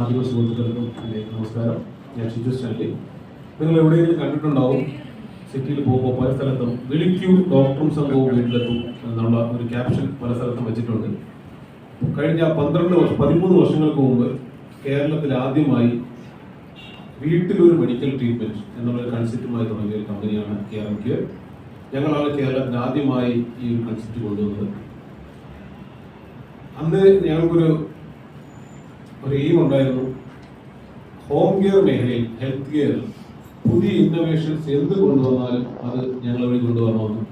മാധ്യമ സുഹൃത്തുക്കൾക്കും എന്റെ നമസ്കാരം. ഞാൻ ഷിജു സ്റ്റാൻലി. നിങ്ങൾ എവിടെയെങ്കിലും കണ്ടിട്ടുണ്ടാവും? സിറ്റിയിൽ പോകുമ്പോൾ പല സ്ഥലത്തും വിളിക്കൂ ഡോക്ടറും സംഘവും വീട്ടിലെത്തും എന്നുള്ള ഒരു ക്യാപ്ഷൻ പല സ്ഥലത്തും വെച്ചിട്ടുണ്ട്. കഴിഞ്ഞ പന്ത്രണ്ട് വർഷം പതിമൂന്ന് വർഷങ്ങൾക്ക് മുമ്പ് കേരളത്തിൽ ആദ്യമായി വീട്ടിലൊരു മെഡിക്കൽ ട്രീറ്റ്മെന്റ് എന്നുള്ള കൺസെപ്റ്റുമായി തുടങ്ങിയ ഒരു കമ്പനിയാണ് എം കെയർ ഞങ്ങളാണ് കേരളത്തിൽ ആദ്യമായി ഈ ഒരു കൺസെപ്റ്റ് കൊണ്ടുവന്നത്. അന്ന് ഞങ്ങൾക്കൊരു ഒരു എയിം ഉണ്ടായിരുന്നു. ഹോം കെയർ മേഖലയിൽ ഹെൽത്ത് കെയർ പുതിയ ഇന്നോവേഷൻസ് എന്ത് കൊണ്ടുവന്നാലും അത് ഞങ്ങൾ വഴി കൊണ്ടുവരണമെന്ന്.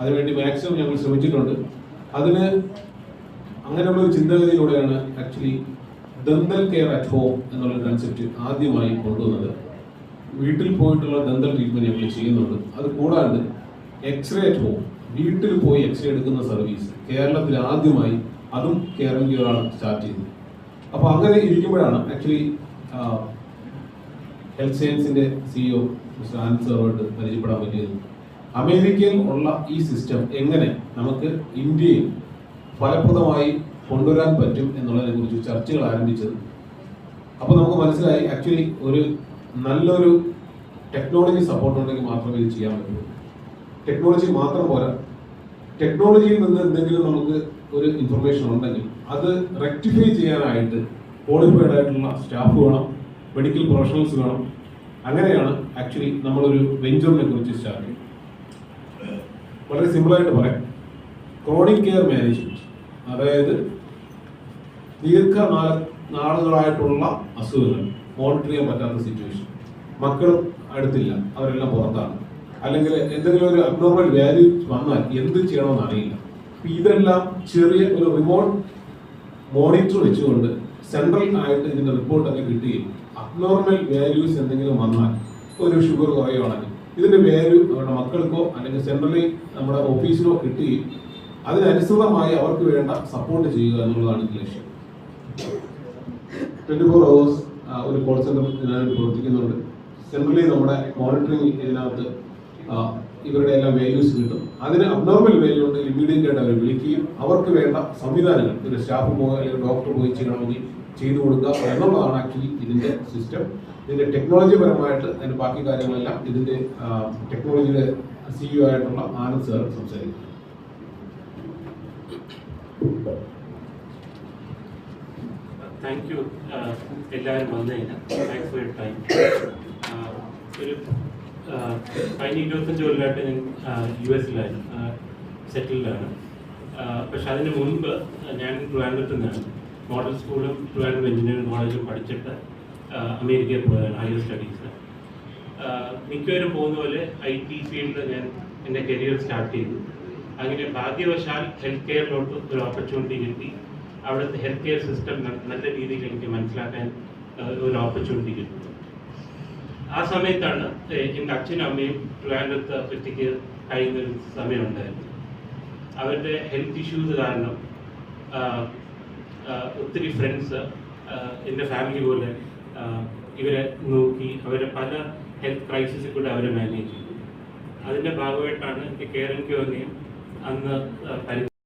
അതിനുവേണ്ടി മാക്സിമം ഞങ്ങൾ ശ്രമിച്ചിട്ടുണ്ട്. അതിന് അങ്ങനെയുള്ള ഒരു ചിന്താഗതിയിലൂടെയാണ് actually dental care at home എന്നുള്ള കൺസെപ്റ്റ് ആദ്യമായി കൊണ്ടുവന്നത്. വീട്ടിൽ പോയിട്ടുള്ള ദന്തൽ ട്രീറ്റ്മെന്റ് ഞങ്ങൾ ചെയ്യുന്നുണ്ട്. അത് കൂടാണ്ട് എക്സ്റേ അറ്റ് ഹോം വീട്ടിൽ പോയി എക്സ്റേ എടുക്കുന്ന സർവീസ് കേരളത്തിൽ ആദ്യമായി അതും കെയർ കെയറാണ് സ്റ്റാർട്ട് ചെയ്തത്. അപ്പോൾ അങ്ങനെ ഇരിക്കുമ്പോഴാണ് ആക്ച്വലി ഹെൽത്ത് സയൻസിന്റെ സിഇഒ മിസ്റ്റർ ആനന്ദ് പരിചയപ്പെടാൻ പറ്റിയത്. അമേരിക്കയിൽ ഉള്ള ഈ സിസ്റ്റം എങ്ങനെ നമുക്ക് ഇന്ത്യയിൽ ഫലപ്രദമായി കൊണ്ടുവരാൻ പറ്റും എന്നുള്ളതിനെ കുറിച്ച് ചർച്ചകൾ ആരംഭിച്ചത്? അപ്പോൾ നമുക്ക് മനസ്സിലായി ആക്ച്വലി ഒരു നല്ലൊരു ടെക്നോളജി സപ്പോർട്ട് ഉണ്ടെങ്കിൽ മാത്രമേ ഇത് ചെയ്യാൻ പറ്റുള്ളൂ ടെക്നോളജി മാത്രം പോരാ. ടെക്നോളജിയിൽ നിന്ന് എന്തെങ്കിലും നമുക്ക് ഒരു ഇൻഫർമേഷൻ ഉണ്ടെങ്കിൽ അത് റെക്ടിഫൈ ചെയ്യാനായിട്ട് ക്വാളിഫൈഡ് ആയിട്ടുള്ള സ്റ്റാഫ് വേണം മെഡിക്കൽ പ്രൊഫഷണൽസ് വേണം. അങ്ങനെയാണ് ആക്ച്വലി നമ്മളൊരു വെഞ്ചറിനെ കുറിച്ച് സ്റ്റാർട്ട് ചെയ്യും വളരെ സിമ്പിളായിട്ട് പറയാം. ക്രോണിക് കെയർ മാനേജ്മെന്റ് അതായത് ദീർഘനാള നാളുകളായിട്ടുള്ള അസുഖങ്ങൾ മോണിറ്റർ ചെയ്യാൻ പറ്റാത്ത സിറ്റുവേഷൻ മക്കളും അടുത്തില്ല അവരെല്ലാം പുറത്താണ്. അല്ലെങ്കിൽ എന്തെങ്കിലും ഒരു അബ്നോർമൽ വാല്യൂ വന്നാൽ എന്ത് ചെയ്യണമെന്ന് അറിയില്ല. ഇതെല്ലാം ചെറിയ ഒരു റിമോട്ട് മോണിറ്റർ വെച്ചുകൊണ്ട് സെൻട്രൽ ആയിട്ട് ഇതിന്റെ റിപ്പോർട്ടൊക്കെ കിട്ടുകയും അബ്നോർമൽ വാല്യൂസ് എന്തെങ്കിലും വന്നാൽ ഒരു ഷുഗർ കുറയുവാണെങ്കിൽ ഇതിന്റെ വാല്യൂ അവരുടെ മക്കൾക്കോ അല്ലെങ്കിൽ സെൻട്രലി നമ്മുടെ ഓഫീസിലോ കിട്ടുകയും അതിനനുസൃതമായി അവർക്ക് വേണ്ട സപ്പോർട്ട് ചെയ്യുക എന്നുള്ളതാണ് ലക്ഷ്യം. ട്വന്റി ഫോർ അവേഴ്സ് ഒരു കോൾ സെന്റർ ഇതിനകത്ത് പ്രവർത്തിക്കുന്നുണ്ട്. സെൻട്രലി നമ്മുടെ മോണിറ്ററിങ് ഇതിനകത്ത് ഇവരുടെ എല്ലാം വാല്യൂസ് കിട്ടും. അതിന് അബ്നോർമൽ വാല്യൂ ഉണ്ടെങ്കിൽ ഇമ്മീഡിയറ്റ് ആയിട്ട് അവർ വിളിക്കുകയും അവർക്ക് വേണ്ട സംവിധാനങ്ങൾ ഒരു സ്റ്റാഫ് പോയി അല്ലെങ്കിൽ ഡോക്ടർ പോയി ചെയ്യണമെങ്കിൽ ചെയ്തു കൊടുക്കുക എന്നുള്ളതാണ് ആക്ച്വലി ഇതിന്റെ സിസ്റ്റം ഇതിന്റെ ടെക്നോളജി പരമായിട്ട് അതിന്റെ ബാക്കി കാര്യങ്ങളെല്ലാം ഇതിന്റെ ടെക്നോളജിയുടെ സിഇഒ ആയിട്ടുള്ള ആനന്ദ് സാർ സംസാരിക്കും താങ്ക് യു എല്ലാവരും വന്നതിന്. താങ്ക്സ് ഫോർ ടൈം ഒരു കഴിഞ്ഞ ഇരുപത്തഞ്ച് കൊല്ലമായിട്ട് ഞാൻ യു എസിലായിരുന്നു. സെറ്റിൽഡാണ്. പക്ഷെ അതിന് മുൻപ് ഞാൻ ട്രിവാൻഡ്രത്ത് നിന്നാണ്. മോഡൽ സ്കൂളും ട്രിവാൻഡ്രം എഞ്ചിനീയറിംഗ് കോളേജും പഠിച്ചിട്ട് അമേരിക്കയിൽ പോയതാണ് ഹയർ സ്റ്റഡീസ്. മിക്കവരും പോകുന്ന പോലെ ഐ ടി ഫീൽഡിൽ ഞാൻ എന്റെ കരിയർ സ്റ്റാർട്ട് ചെയ്തു. അങ്ങനെ ഭാഗ്യവശാൽ ഹെൽത്ത് കെയറിലോട്ട് ഒരു ഓപ്പർച്യൂണിറ്റി കിട്ടി. അവിടുത്തെ ഹെൽത്ത് കെയർ സിസ്റ്റം നല്ല രീതിയിൽ എനിക്ക് മനസ്സിലാക്കാൻ ഒരു ഓപ്പർച്യൂണിറ്റി കിട്ടും. ആ സമയത്താണ് എന്റെ അച്ഛനും അമ്മയും ട്രിവാൻഡ്രത്ത് ഒറ്റയ്ക്ക് കഴിയുന്ന ഒരു സമയമുണ്ടായിരുന്നു അവരുടെ ഹെൽത്ത് ഇഷ്യൂസ് കാരണം ഒത്തിരി ഫ്രണ്ട്സ് എന്റെ ഫാമിലി പോലെ ഇവരെ നോക്കി അവരെ പല ഹെൽത്ത് ക്രൈസിസിൽ കൂടെ അവരെ മാനേജ് ചെയ്തു. അതിന്റെ ഭാഗമായിട്ടാണ് ആൻഡ് ക്യൂറിനെയും അന്ന് പരിചയം പരി